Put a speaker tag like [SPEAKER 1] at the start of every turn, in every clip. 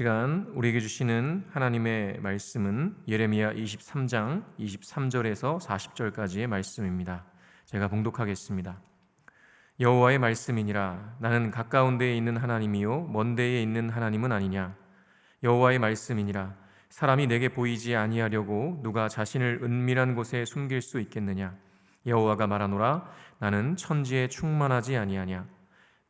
[SPEAKER 1] 시간 우리에게 주시는 하나님의 말씀은 예레미야 23장 23절에서 40절까지의 말씀입니다. 제가 봉독하겠습니다. 여호와의 말씀이니라. 나는 가까운 데에 있는 하나님이요 먼 데에 있는 하나님은 아니냐? 여호와의 말씀이니라. 사람이 내게 보이지 아니하려고 누가 자신을 은밀한 곳에 숨길 수 있겠느냐? 여호와가 말하노라. 나는 천지에 충만하지 아니하냐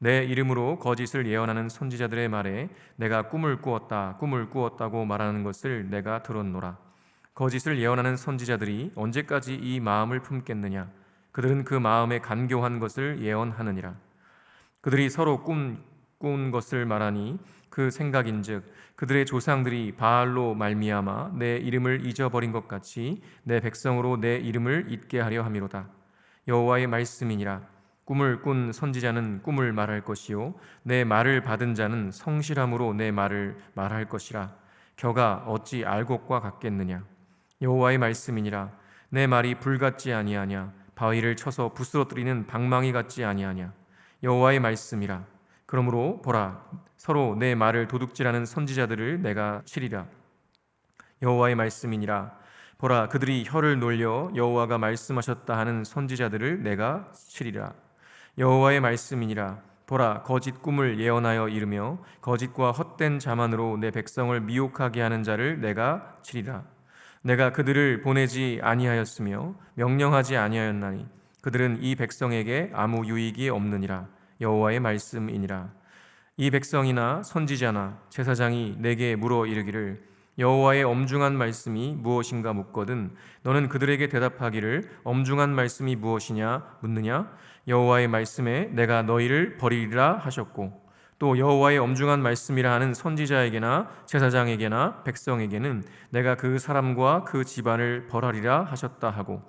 [SPEAKER 1] 내 이름으로 거짓을 예언하는 선지자들의 말에 내가 꿈을 꾸었다 꿈을 꾸었다고 말하는 것을 내가 들었노라. 거짓을 예언하는 선지자들이 언제까지 이 마음을 품겠느냐? 그들은 그 마음에 간교한 것을 예언하느니라. 그들이 서로 꿈, 꾼 것을 말하니 그 생각인즉 그들의 조상들이 바알로 말미암아 내 이름을 잊어버린 것 같이 내 백성으로 내 이름을 잊게 하려 함이로다. 여호와의 말씀이니라 꿈을 꾼 선지자는 꿈을 말할 것이요. 내 말을 받은 자는 성실함으로 내 말을 말할 것이라. 겨가 어찌 알곡과 같겠느냐? 여호와의 말씀이니라. 내 말이 불 같지 아니하냐? 바위를 쳐서 부스러뜨리는 방망이 같지 아니하냐? 여호와의 말씀이라. 그러므로 보라 서로 내 말을 도둑질하는 선지자들을 내가 치리라. 여호와의 말씀이니라. 보라 그들이 혀를 놀려 여호와가 말씀하셨다 하는 선지자들을 내가 치리라 여호와의 말씀이니라. 보라 거짓 꿈을 예언하여 이르며 거짓과 헛된 자만으로 내 백성을 미혹하게 하는 자를 내가 치리라. 내가 그들을 보내지 아니하였으며 명령하지 아니하였나니 그들은 이 백성에게 아무 유익이 없느니라. 여호와의 말씀이니라. 이 백성이나 선지자나 제사장이 내게 물어 이르기를 여호와의 엄중한 말씀이 무엇인가 묻거든 너는 그들에게 대답하기를 엄중한 말씀이 무엇이냐 묻느냐 여호와의 말씀에 내가 너희를 버리리라 하셨고 또 여호와의 엄중한 말씀이라 하는 선지자에게나 제사장에게나 백성에게는 내가 그 사람과 그 집안을 벌하리라 하셨다 하고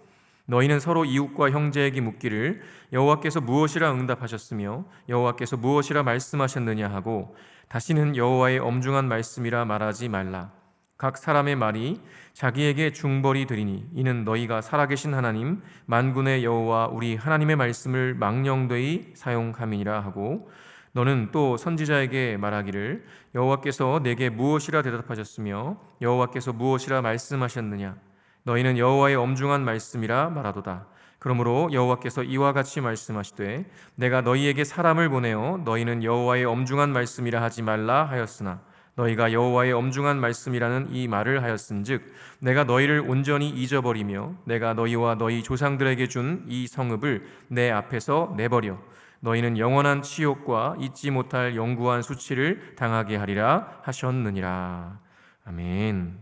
[SPEAKER 1] 너희는 서로 이웃과 형제에게 묻기를 여호와께서 무엇이라 응답하셨으며 여호와께서 무엇이라 말씀하셨느냐 하고 다시는 여호와의 엄중한 말씀이라 말하지 말라. 각 사람의 말이 자기에게 중벌이 되리니 이는 너희가 살아계신 하나님 만군의 여호와 우리 하나님의 말씀을 망령되이 사용함이니라 하고 너는 또 선지자에게 말하기를 여호와께서 내게 무엇이라 대답하셨으며 여호와께서 무엇이라 말씀하셨느냐? 너희는 여호와의 엄중한 말씀이라 말하도다. 그러므로 여호와께서 이와 같이 말씀하시되 내가 너희에게 사람을 보내어 너희는 여호와의 엄중한 말씀이라 하지 말라 하였으나 너희가 여호와의 엄중한 말씀이라는 이 말을 하였은즉 내가 너희를 온전히 잊어버리며 내가 너희와 너희 조상들에게 준 이 성읍을 내 앞에서 내버려 너희는 영원한 치욕과 잊지 못할 영구한 수치를 당하게 하리라 하셨느니라 아멘.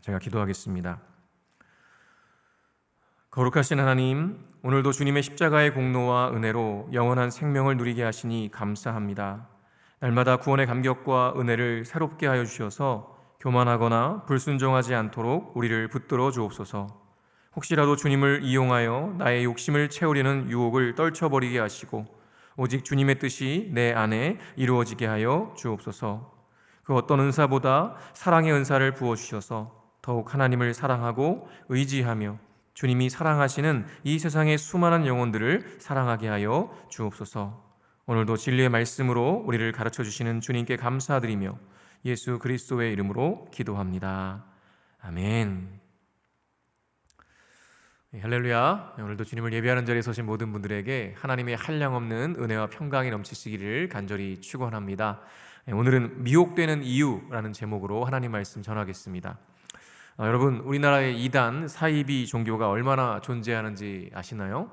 [SPEAKER 1] 제가 기도하겠습니다. 거룩하신 하나님, 오늘도 주님의 십자가의 공로와 은혜로 영원한 생명을 누리게 하시니 감사합니다. 날마다 구원의 감격과 은혜를 새롭게 하여 주셔서 교만하거나 불순종하지 않도록 우리를 붙들어 주옵소서. 혹시라도 주님을 이용하여 나의 욕심을 채우려는 유혹을 떨쳐버리게 하시고 오직 주님의 뜻이 내 안에 이루어지게 하여 주옵소서. 그 어떤 은사보다 사랑의 은사를 부어 주셔서 더욱 하나님을 사랑하고 의지하며 주님이 사랑하시는 이 세상의 수많은 영혼들을 사랑하게 하여 주옵소서. 오늘도 진리의 말씀으로 우리를 가르쳐 주시는 주님께 감사드리며 예수 그리스도의 이름으로 기도합니다. 아멘. 네, 할렐루야. 오늘도 주님을 예배하는 자리에 서신 모든 분들에게 하나님의 한량없는 은혜와 평강이 넘치시기를 간절히 축원합니다. 네, 오늘은 미혹되는 이유라는 제목으로 하나님 말씀 전하겠습니다. 어, 여러분 우리나라의 이단 사이비 종교가 얼마나 존재하는지 아시나요?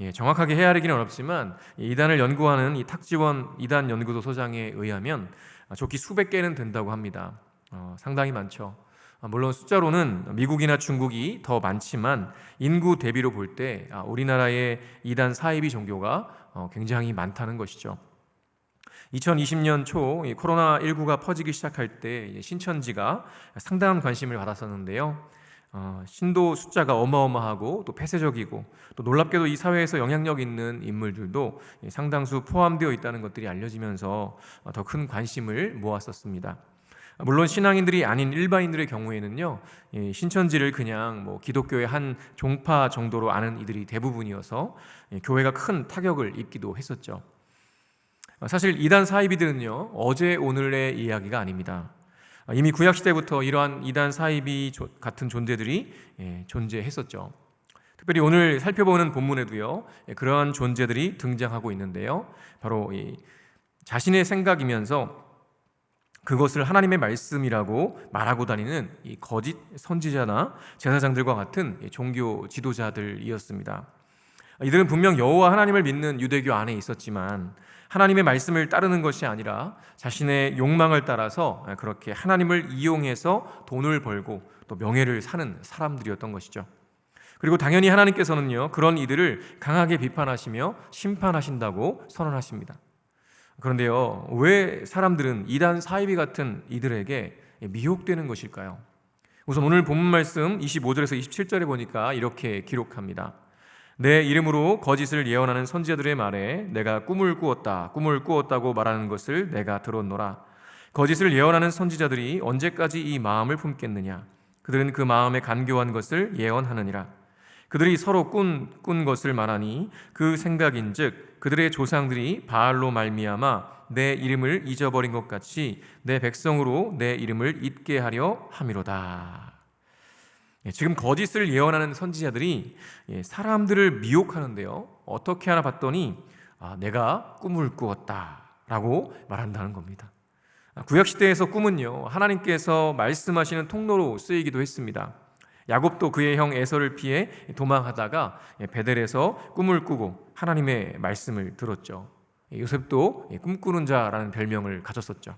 [SPEAKER 1] 예, 정확하게 헤아리기는 어렵지만 이 이단을 연구하는 이 탁지원 이단 연구소 소장에 의하면 아, 좋기 수백 개는 된다고 합니다. 어, 상당히 많죠. 아, 물론 숫자로는 미국이나 중국이 더 많지만 인구 대비로 볼때 아, 우리나라의 이단 사이비 종교가 어, 굉장히 많다는 것이죠. 2020년 초 코로나 19가 퍼지기 시작할 때 신천지가 상당한 관심을 받았었는데요. 어, 신도 숫자가 어마어마하고 또 폐쇄적이고 또 놀랍게도 이 사회에서 영향력 있는 인물들도 상당수 포함되어 있다는 것들이 알려지면서 어, 더큰 관심을 모았었습니다. 물론 신앙인들이 아닌 일반인들의 경우에는요 이 신천지를 그냥 뭐 기독교의 한 종파 정도로 아는 이들이 대부분이어서 이 교회가 큰 타격을 입기도 했었죠. 사실 이단 사이비들은요 어제 오늘의 이야기가 아닙니다. 이미 구약 시대부터 이러한 이단 사이비 같은 존재들이 예, 존재했었죠. 특별히 오늘 살펴보는 본문에도요 예, 그러한 존재들이 등장하고 있는데요. 바로 자신의 생각이면서 그것을 하나님의 말씀이라고 말하고 다니는 이 거짓 선지자나 제사장들과 같은 종교 지도자들이었습니다. 이들은 분명 여호와 하나님을 믿는 유대교 안에 있었지만 하나님의 말씀을 따르는 것이 아니라 자신의 욕망을 따라서 그렇게 하나님을 이용해서 돈을 벌고 또 명예를 사는 사람들이었던 것이죠. 그리고 당연히 하나님께서는요, 그런 이들을 강하게 비판하시며 심판하신다고 선언하십니다. 그런데요, 왜 사람들은 이단 사이비 같은 이들에게 미혹되는 것일까요? 우선 오늘 본문 말씀 25절에서 27절에 보니까 이렇게 기록합니다. 내 이름으로 거짓을 예언하는 선지자들의 말에 내가 꿈을 꾸었다, 꿈을 꾸었다고 말하는 것을 내가 들었노라. 거짓을 예언하는 선지자들이 언제까지 이 마음을 품겠느냐? 그들은 그 마음에 간교한 것을 예언하느니라. 그들이 서로 꾼, 꾼 것을 말하니 그 생각인즉 그들의 조상들이 바알로 말미암아 내 이름을 잊어버린 것 같이 내 백성으로 내 이름을 잊게 하려 함이로다. 예, 지금 거짓을 예언하는 선지자들이 예, 사람들을 미혹하는데요. 어떻게 하나 봤더니 아, 내가 꿈을 꾸었다라고 말한다는 겁니다. 아, 구약 시대에서 꿈은요 하나님께서 말씀하시는 통로로 쓰이기도 했습니다. 야곱도 그의 형 에서를 피해 도망하다가 예, 베델에서 꿈을 꾸고 하나님의 말씀을 들었죠. 요셉도 꿈꾸는 자라는 별명을 가졌었죠.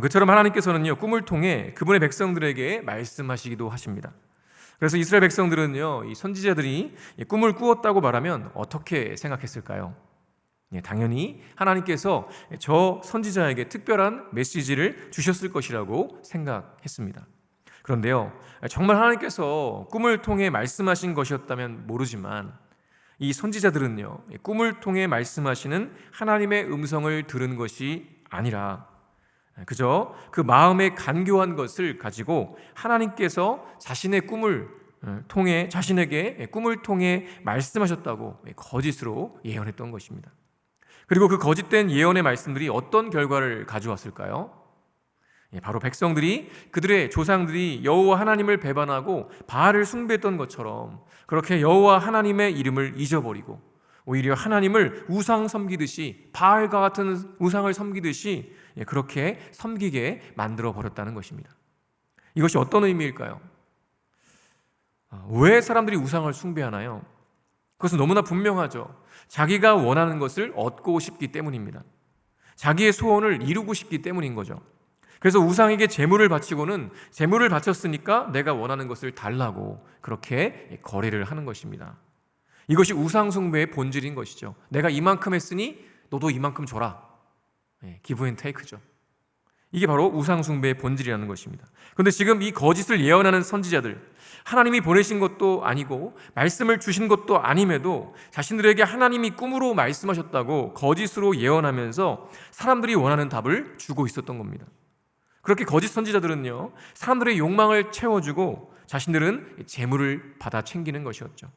[SPEAKER 1] 그처럼 하나님께서는요 꿈을 통해 그분의 백성들에게 말씀하시기도 하십니다. 그래서 이스라엘 백성들은요 이 선지자들이 꿈을 꾸었다고 말하면 어떻게 생각했을까요? 예, 당연히 하나님께서 저 선지자에게 특별한 메시지를 주셨을 것이라고 생각했습니다. 그런데요, 정말 하나님께서 꿈을 통해 말씀하신 것이었다면 모르지만 이 선지자들은요, 꿈을 통해 말씀하시는 하나님의 음성을 들은 것이 아니라 그저 그 마음에 간교한 것을 가지고 하나님께서 자신의 꿈을 어, 통해 자신에게 꿈을 통해 말씀하셨다고 거짓으로 예언했던 것입니다. 그리고 그 거짓된 예언의 말씀들이 어떤 결과를 가져왔을까요? 예, 바로 백성들이 그들의 조상들이 여호와 하나님을 배반하고 바알을 숭배했던 것처럼 그렇게 여호와 하나님의 이름을 잊어버리고 오히려 하나님을 우상 섬기듯이 바알과 같은 우상을 섬기듯이 예, 그렇게 섬기게 만들어 버렸다는 것입니다. 이것이 어떤 의미일까요? 아, 왜 사람들이 우상을 숭배하나요? 그것은 너무나 분명하죠. 자기가 원하는 것을 얻고 싶기 때문입니다. 자기의 소원을 이루고 싶기 때문인 거죠. 그래서 우상에게 재물을 바치고는 재물을 바쳤으니까 내가 원하는 것을 달라고 그렇게 거래를 하는 것입니다. 이것이 우상숭배의 본질인 것이죠. 내가 이만큼 했으니 너도 이만큼 줘라. 기브 앤 테이크죠. 이게 바로 우상숭배의 본질이라는 것입니다. 그런데 지금 이 거짓을 예언하는 선지자들, 하나님이 보내신 것도 아니고 말씀을 주신 것도 아님에도 자신들에게 하나님이 꿈으로 말씀하셨다고 거짓으로 예언하면서 사람들이 원하는 답을 주고 있었던 겁니다. 그렇게 거짓 선지자들은요, 사람들의 욕망을 채워주고 자신들은 재물을 받아 챙기는 것이었죠.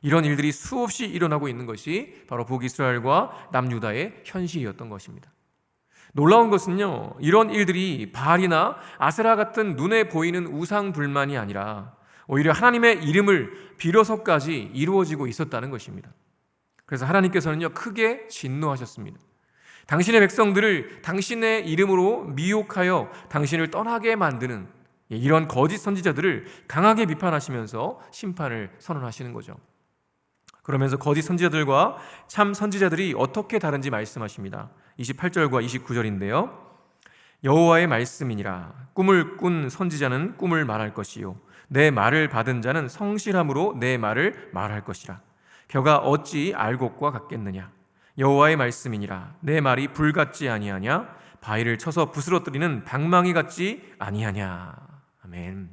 [SPEAKER 1] 이런 일들이 수없이 일어나고 있는 것이 바로 북이스라엘과 남유다의 현실이었던 것입니다. 놀라운 것은요, 이런 일들이 바알이나 아세라 같은 눈에 보이는 우상 불만이 아니라 오히려 하나님의 이름을 빌어서까지 이루어지고 있었다는 것입니다. 그래서 하나님께서는요, 크게 진노하셨습니다. 당신의 백성들을 당신의 이름으로 미혹하여 당신을 떠나게 만드는 이런 거짓 선지자들을 강하게 비판하시면서 심판을 선언하시는 거죠. 그러면서 거짓 선지자들과 참 선지자들이 어떻게 다른지 말씀하십니다. 28절과 29절인데요. 여호와의 말씀이니라. 꿈을 꾼 선지자는 꿈을 말할 것이요. 내 말을 받은 자는 성실함으로 내 말을 말할 것이라. 겨가 어찌 알곡과 같겠느냐? 여호와의 말씀이니라. 내 말이 불 같지 아니하냐? 바위를 쳐서 부스러뜨리는 방망이 같지 아니하냐? 아멘.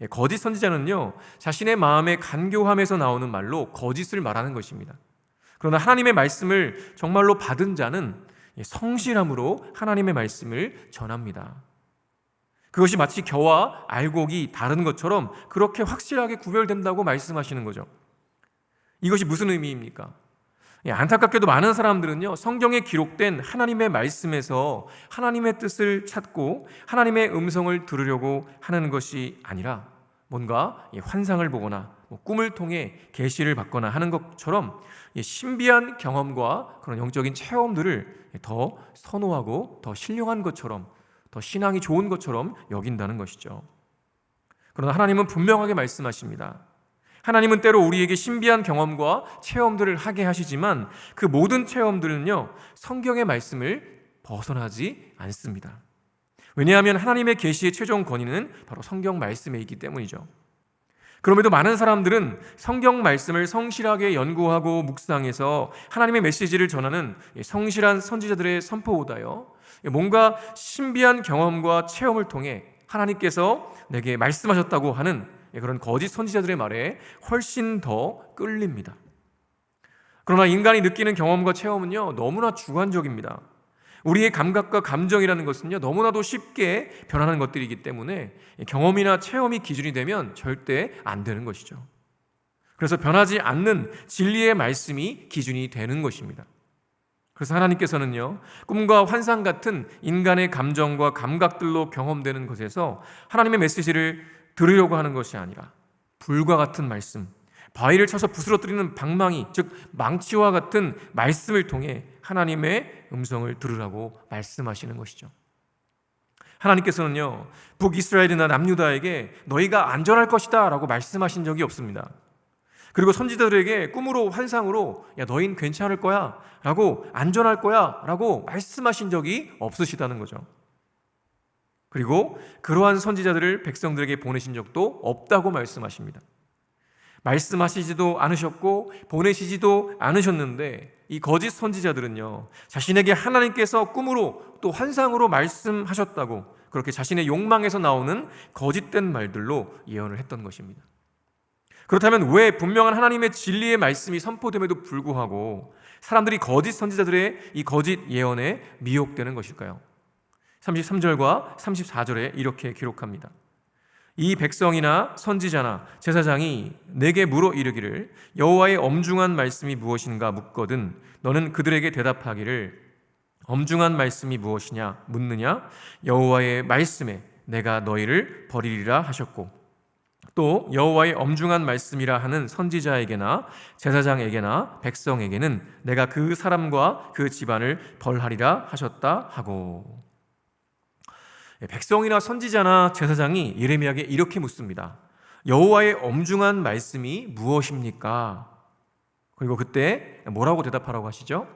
[SPEAKER 1] 예, 거짓 선지자는요 자신의 마음의 간교함에서 나오는 말로 거짓을 말하는 것입니다. 그러나 하나님의 말씀을 정말로 받은 자는 성실함으로 하나님의 말씀을 전합니다. 그것이 마치 겨와 알곡이 다른 것처럼 그렇게 확실하게 구별된다고 말씀하시는 거죠. 이것이 무슨 의미입니까? 예, 안타깝게도 많은 사람들은요, 성경에 기록된 하나님의 말씀에서 하나님의 뜻을 찾고 하나님의 음성을 들으려고 하는 것이 아니라 뭔가 환상을 보거나 뭐 꿈을 통해 계시를 받거나 하는 것처럼 신비한 경험과 그런 영적인 체험들을 더 선호하고 더 신령한 것처럼 더 신앙이 좋은 것처럼 여긴다는 것이죠. 그러나 하나님은 분명하게 말씀하십니다. 하나님은 때로 우리에게 신비한 경험과 체험들을 하게 하시지만 그 모든 체험들은요, 성경의 말씀을 벗어나지 않습니다. 왜냐하면 하나님의 계시의 최종 권위는 바로 성경 말씀에 있기 때문이죠. 그럼에도 많은 사람들은 성경 말씀을 성실하게 연구하고 묵상해서 하나님의 메시지를 전하는 성실한 선지자들의 선포보다요. 뭔가 신비한 경험과 체험을 통해 하나님께서 내게 말씀하셨다고 하는 그런 거짓 선지자들의 말에 훨씬 더 끌립니다. 그러나 인간이 느끼는 경험과 체험은요, 너무나 주관적입니다. 우리의 감각과 감정이라는 것은요, 너무나도 쉽게 변하는 것들이기 때문에 경험이나 체험이 기준이 되면 절대 안 되는 것이죠. 그래서 변하지 않는 진리의 말씀이 기준이 되는 것입니다. 그래서 하나님께서는요, 꿈과 환상 같은 인간의 감정과 감각들로 경험되는 것에서 하나님의 메시지를 들으려고 하는 것이 아니라 불과 같은 말씀, 바위를 쳐서 부스러뜨리는 방망이, 즉 망치와 같은 말씀을 통해 하나님의 음성을 들으라고 말씀하시는 것이죠. 하나님께서는요, 북이스라엘이나 남유다에게 너희가 안전할 것이다 라고 말씀하신 적이 없습니다. 그리고 선지자들에게 꿈으로 환상으로 야 너희는 괜찮을 거야 라고 안전할 거야 라고 말씀하신 적이 없으시다는 거죠. 그리고 그러한 선지자들을 백성들에게 보내신 적도 없다고 말씀하십니다. 말씀하시지도 않으셨고 보내시지도 않으셨는데 이 거짓 선지자들은요 자신에게 하나님께서 꿈으로 또 환상으로 말씀하셨다고 그렇게 자신의 욕망에서 나오는 거짓된 말들로 예언을 했던 것입니다. 그렇다면 왜 분명한 하나님의 진리의 말씀이 선포됨에도 불구하고 사람들이 거짓 선지자들의 이 거짓 예언에 미혹되는 것일까요? 33절과 34절에 이렇게 기록합니다. 이 백성이나 선지자나 제사장이 내게 물어 이르기를 여호와의 엄중한 말씀이 무엇인가 묻거든 너는 그들에게 대답하기를 엄중한 말씀이 무엇이냐 묻느냐 여호와의 말씀에 내가 너희를 버리리라 하셨고 또 여호와의 엄중한 말씀이라 하는 선지자에게나 제사장에게나 백성에게는 내가 그 사람과 그 집안을 벌하리라 하셨다 하고 예, 백성이나 선지자나 제사장이 예레미야에게 이렇게 묻습니다. 여호와의 엄중한 말씀이 무엇입니까? 그리고 그때 뭐라고 대답하라고 하시죠?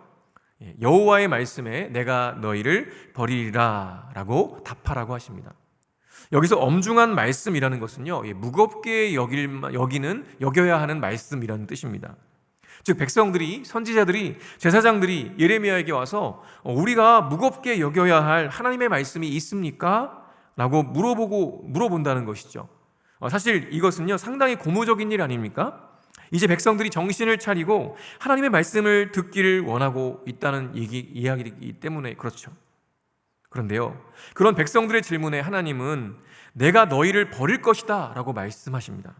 [SPEAKER 1] 예, 여호와의 말씀에 내가 너희를 버리리라라고 답하라고 하십니다. 여기서 엄중한 말씀이라는 것은요 예, 무겁게 여기는 여겨야 하는 말씀이라는 뜻입니다. 즉 백성들이 선지자들이 제사장들이 예레미야에게 와서 어, 우리가 무겁게 여겨야 할 하나님의 말씀이 있습니까? 라고 물어보고 물어본다는 것이죠. 어, 사실 이것은요 상당히 고무적인 일 아닙니까? 이제 백성들이 정신을 차리고 하나님의 말씀을 듣기를 원하고 있다는 얘기, 이야기이기 때문에 그렇죠. 그런데요, 그런 백성들의 질문에 하나님은 내가 너희를 버릴 것이다 라고 말씀하십니다.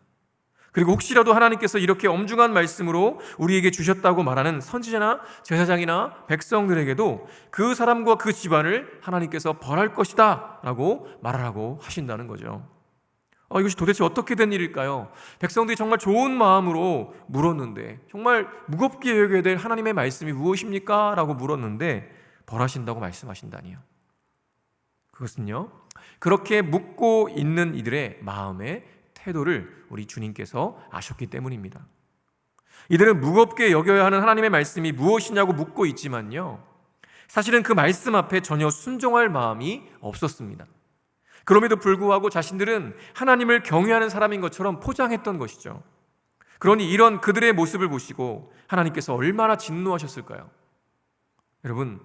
[SPEAKER 1] 그리고 혹시라도 하나님께서 이렇게 엄중한 말씀으로 우리에게 주셨다고 말하는 선지자나 제사장이나 백성들에게도 그 사람과 그 집안을 하나님께서 벌할 것이다 라고 말하라고 하신다는 거죠. 어, 이것이 도대체 어떻게 된 일일까요? 백성들이 정말 좋은 마음으로 물었는데, 정말 무겁게 여겨야 될 하나님의 말씀이 무엇입니까? 라고 물었는데, 벌하신다고 말씀하신다니요. 그것은요, 그렇게 묻고 있는 이들의 마음의 태도를 우리 주님께서 아셨기 때문입니다. 이들은 무겁게 여겨야 하는 하나님의 말씀이 무엇이냐고 묻고 있지만요. 사실은 그 말씀 앞에 전혀 순종할 마음이 없었습니다. 그럼에도 불구하고 자신들은 하나님을 경외하는 사람인 것처럼 포장했던 것이죠. 그러니 이런 그들의 모습을 보시고 하나님께서 얼마나 진노하셨을까요? 여러분,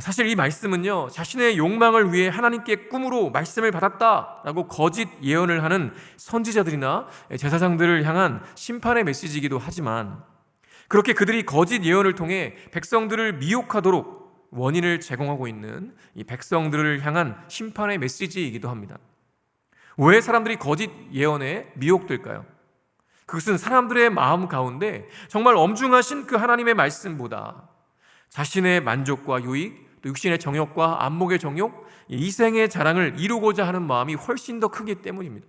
[SPEAKER 1] 사실 이 말씀은요, 자신의 욕망을 위해 하나님께 꿈으로 말씀을 받았다라고 거짓 예언을 하는 선지자들이나 제사장들을 향한 심판의 메시지이기도 하지만, 그렇게 그들이 거짓 예언을 통해 백성들을 미혹하도록 원인을 제공하고 있는 이 백성들을 향한 심판의 메시지이기도 합니다. 왜 사람들이 거짓 예언에 미혹될까요? 그것은 사람들의 마음 가운데 정말 엄중하신 그 하나님의 말씀보다 자신의 만족과 유익, 또 육신의 정욕과 안목의 정욕, 이생의 자랑을 이루고자 하는 마음이 훨씬 더 크기 때문입니다.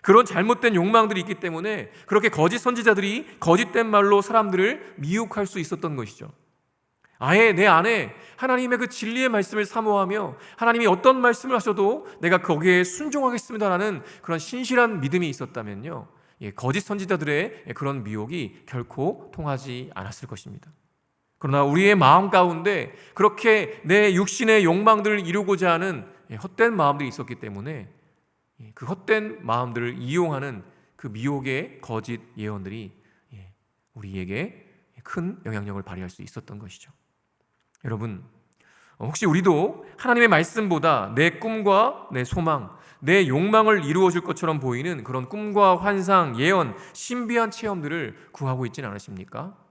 [SPEAKER 1] 그런 잘못된 욕망들이 있기 때문에 그렇게 거짓 선지자들이 거짓된 말로 사람들을 미혹할 수 있었던 것이죠. 아예 내 안에 하나님의 그 진리의 말씀을 사모하며 하나님이 어떤 말씀을 하셔도 내가 거기에 순종하겠습니다라는 그런 신실한 믿음이 있었다면요. 예, 거짓 선지자들의 그런 미혹이 결코 통하지 않았을 것입니다. 그러나 우리의 마음 가운데 그렇게 내 육신의 욕망들을 이루고자 하는 예, 헛된 마음들이 있었기 때문에 예, 그 헛된 마음들을 이용하는 그 미혹의 거짓 예언들이 예, 우리에게 큰 영향력을 발휘할 수 있었던 것이죠. 여러분, 어, 혹시 우리도 하나님의 말씀보다 내 꿈과 내 소망, 내 욕망을 이루어 줄 것처럼 보이는 그런 꿈과 환상, 예언, 신비한 체험들을 구하고 있지는 않으십니까?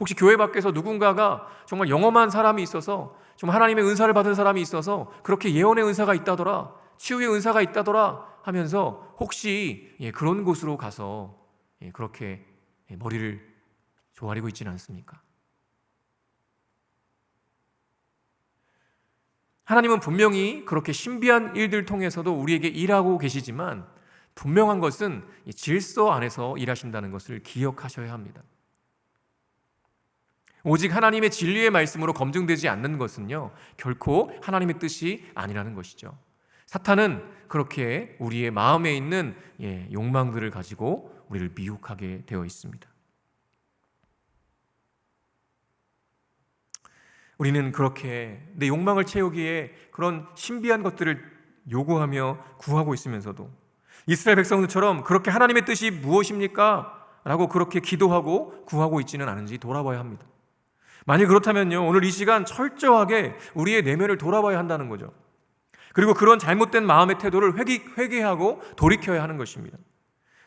[SPEAKER 1] 혹시 교회 밖에서 누군가가 정말 영험한 사람이 있어서 좀 하나님의 은사를 받은 사람이 있어서 그렇게 예언의 은사가 있다더라, 치유의 은사가 있다더라 하면서 혹시 예, 그런 곳으로 가서 예, 그렇게 예, 머리를 조아리고 있지는 않습니까? 하나님은 분명히 그렇게 신비한 일들 통해서도 우리에게 일하고 계시지만 분명한 것은 질서 안에서 일하신다는 것을 기억하셔야 합니다. 오직 하나님의 진리의 말씀으로 검증되지 않는 것은요, 결코 하나님의 뜻이 아니라는 것이죠. 사탄은 그렇게 우리의 마음에 있는 예, 욕망들을 가지고 우리를 미혹하게 되어 있습니다. 우리는 그렇게 내 욕망을 채우기에 그런 신비한 것들을 요구하며 구하고 있으면서도 이스라엘 백성들처럼 그렇게 하나님의 뜻이 무엇입니까? 라고 그렇게 기도하고 구하고 있지는 않은지 돌아봐야 합니다. 만일 그렇다면요, 오늘 이 시간 철저하게 우리의 내면을 돌아봐야 한다는 거죠. 그리고 그런 잘못된 마음의 태도를 회개, 회개하고 돌이켜야 하는 것입니다.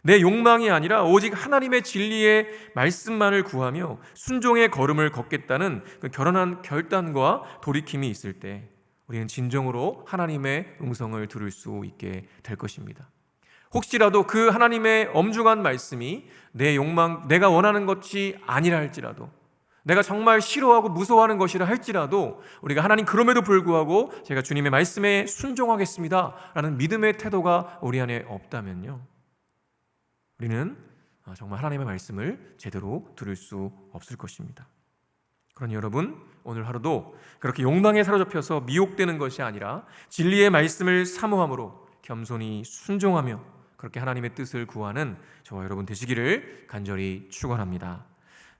[SPEAKER 1] 내 욕망이 아니라 오직 하나님의 진리의 말씀만을 구하며 순종의 걸음을 걷겠다는 그 결혼한 결단과 돌이킴이 있을 때 우리는 진정으로 하나님의 음성을 들을 수 있게 될 것입니다. 혹시라도 그 하나님의 엄중한 말씀이 내 욕망, 내가 원하는 것이 아니라 할지라도 내가 정말 싫어하고 무서워하는 것이라 할지라도 우리가 하나님 그럼에도 불구하고 제가 주님의 말씀에 순종하겠습니다. 라는 믿음의 태도가 우리 안에 없다면요. 우리는 아, 정말 하나님의 말씀을 제대로 들을 수 없을 것입니다. 그러니 여러분, 오늘 하루도 그렇게 욕망에 사로잡혀서 미혹되는 것이 아니라 진리의 말씀을 사모함으로 겸손히 순종하며 그렇게 하나님의 뜻을 구하는 저와 여러분 되시기를 간절히 축원합니다.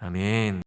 [SPEAKER 1] 아멘.